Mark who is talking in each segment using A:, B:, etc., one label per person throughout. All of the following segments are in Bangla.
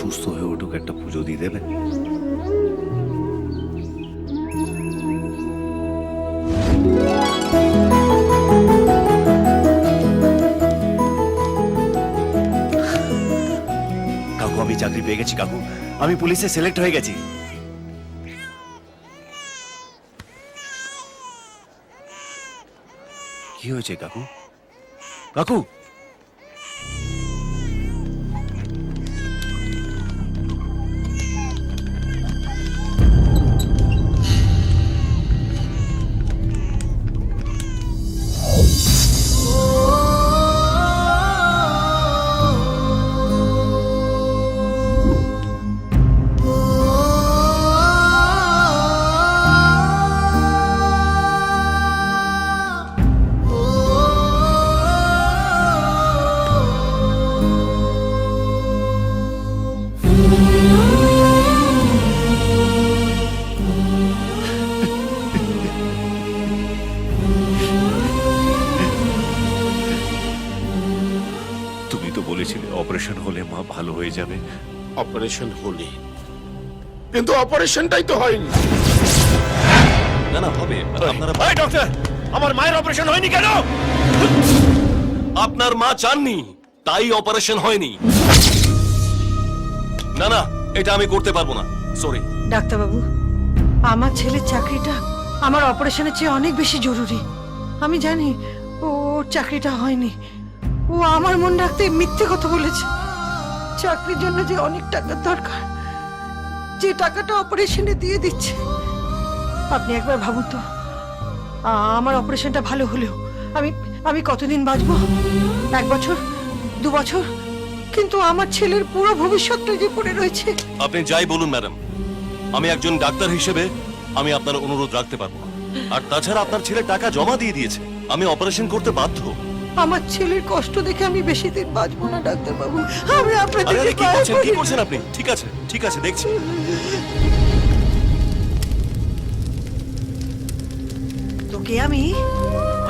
A: সুস্থ হয়ে উঠুক, একটা পুজো দিয়ে দেবে। কাকু, আমি চাকরি পেয়ে গেছি, কাকু। আমি পুলিশে সিলেক্ট হয়ে গেছি। কি হয়েছে, কাকু? কাকু অপারেশন হলে মা ভালো হয়ে যাবে?
B: অপারেশন হলে। কিন্তু অপারেশনটাই তো হয়নি।
C: না না হবে। আপনারা
A: এই ডক্টর আমার মায়ের অপারেশন হয়নি কেন?
C: আপনার মা চাননি তাই অপারেশন হয়নি। না না এটা আমি করতে পারব না। সরি
D: ডাক্তারবাবু আমার ছেলের চাকরিটা আমার অপারেশনের চেয়ে অনেক বেশি জরুরি। আমি জানি ও ওর চাকরিটা হয়নি। ও আমার মন রাখতে মিথ্যে কথা বলেছে। চাকরির জন্য যে অনেক টাকার দরকার, যে টাকাটা অপারেশনে দিয়ে দিচ্ছে। আপনি একবার ভাবুন তো আমার অপারেশনটা ভালো হলেও আমি আমি কতদিন বাঁচবো? এক বছর? দু বছর? কিন্তু আমার ছেলের পুরো ভবিষ্যৎটা যে পড়ে রয়েছে।
C: আপনি যাই বলুন, ম্যাডাম। আমি একজন ডাক্তার হিসেবে আমি আপনার অনুরোধ রাখতে পারব আর তাছাড়া আপনার ছেলে টাকা জমা দিয়ে দিয়েছে। আমি অপারেশন করতে বাধ্য।
D: আমার ছেলের কষ্ট দেখে আমি বেশি দিন বাঁচবো না ডাক্তারবাবু। আমি
C: আরে
D: আপনাদের
C: আরে কি করছেন? কি করছেন আপনি? ঠিক আছে ঠিক আছে দেখছি।
D: তোকে আমি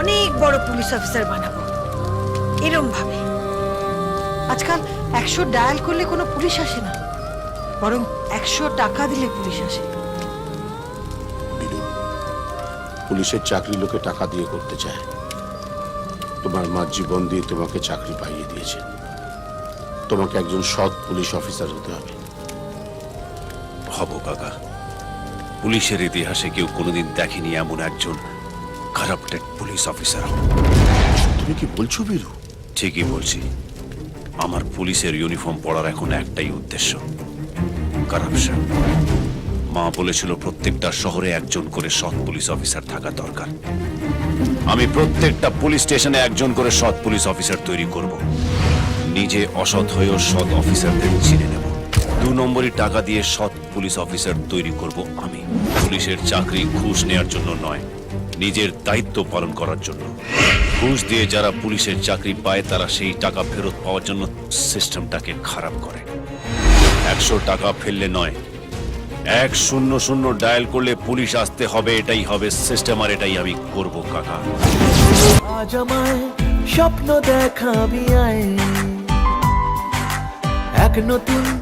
D: অনেক বড় পুলিশ অফিসার বানাবো। এরম ভাবে আজকাল একশো ডায়াল করলে কোনো পুলিশ আসে না। বরং একশো টাকা দিলে পুলিশ আসে।
B: পুলিশের চাকরি লোকে টাকা দিয়ে করতে চায়। তোমার মা জীবন দিয়ে তোমাকে চাকরি পাইয়ে দিয়েছে। তোমাকে একজন সৎ পুলিশ অফিসার হতে হবে।
A: হব কাকা পুলিশের ইতিহাসে কেউ কোনোদিন দেখেনি এমন একজন কারাপ্টেড পুলিশ অফিসার।
B: তুমি কি বলছো বীরু
A: ঠিকই বলছি। আমার পুলিশের ইউনিফর্ম পড়ার এখন একটাই উদ্দেশ্য। কারাপশন মা বলেছিল, প্রত্যেকটা শহরে একজন করে সৎ পুলিশ অফিসার থাকা দরকার। আমি প্রত্যেকটা পুলিশ স্টেশনে একজন করে সৎ পুলিশ অফিসার তৈরি করব। নিজে অসৎ হয়েও সৎ অফিসারদের চিনে নেব। দু নম্বরই টাকা দিয়ে সৎ পুলিশ অফিসার তৈরি করব আমি। পুলিশের চাকরি ঘুষ নেয়ার জন্য নয়, নিজের দায়িত্ব পালন করার জন্য। ঘুষ দিয়ে যারা পুলিশের চাকরি পায়, তারা সেই টাকা ফেরত পাওয়ার জন্য সিস্টেমটাকে খারাপ করে। একশো টাকা ফেললে নয় এক শূন্য শূন্য ডায়াল করলে পুলিশ আসতে হবে, এটাই হবে সিস্টেম, আর এটাই আমি করব, কাকা।
E: আজ আমায় স্বপ্ন দেখাবি আয়। এক নতুন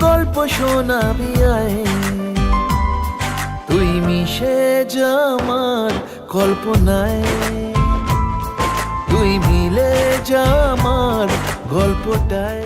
E: গল্প শোনাবি আয়। তুই মিশে যা আমার কল্পনায়। তুই মিলে যা আমার গল্পটায়।